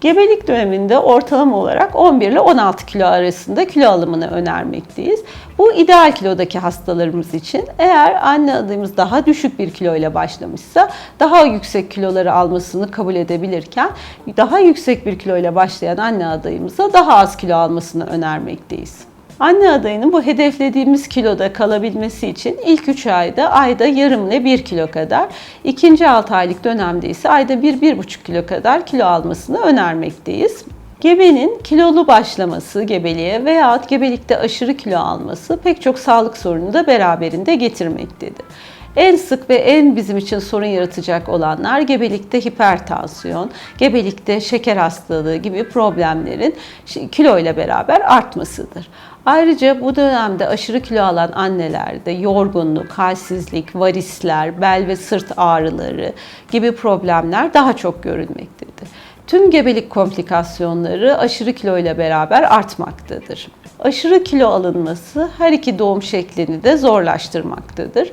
Gebelik döneminde ortalama olarak 11 ile 16 kilo arasında kilo alımını önermekteyiz. Bu ideal kilodaki hastalarımız için. Eğer anne adayımız daha düşük bir kilo ile başlamışsa daha yüksek kiloları almasını kabul edebilirken daha yüksek bir kilo ile başlayan anne adayımıza daha az kilo almasını önermekteyiz. Anne adayının bu hedeflediğimiz kiloda kalabilmesi için ilk 3 ayda ayda yarım ile 1 kilo kadar, ikinci 6 aylık dönemde ise ayda 1-1,5 kilo kadar kilo almasını önermekteyiz. Gebenin kilolu başlaması gebeliğe veya gebelikte aşırı kilo alması pek çok sağlık sorunu da beraberinde getirmektedir. En sık ve en bizim için sorun yaratacak olanlar gebelikte hipertansiyon, gebelikte şeker hastalığı gibi problemlerin kilo ile beraber artmasıdır. Ayrıca bu dönemde aşırı kilo alan annelerde yorgunluk, halsizlik, varisler, bel ve sırt ağrıları gibi problemler daha çok görülmektedir. Tüm gebelik komplikasyonları aşırı kilo ile beraber artmaktadır. Aşırı kilo alınması her iki doğum şeklini de zorlaştırmaktadır.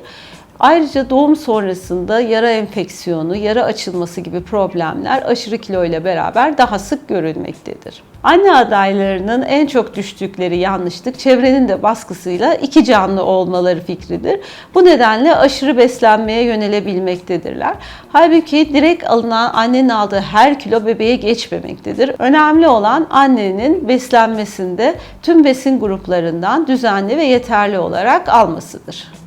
Ayrıca doğum sonrasında yara enfeksiyonu, yara açılması gibi problemler aşırı kilo ile beraber daha sık görülmektedir. Anne adaylarının en çok düştükleri yanlışlık çevrenin de baskısıyla iki canlı olmaları fikridir. Bu nedenle aşırı beslenmeye yönelebilmektedirler. Halbuki direkt alınan annenin aldığı her kilo bebeğe geçmemektedir. Önemli olan annenin beslenmesinde tüm besin gruplarından düzenli ve yeterli olarak almasıdır.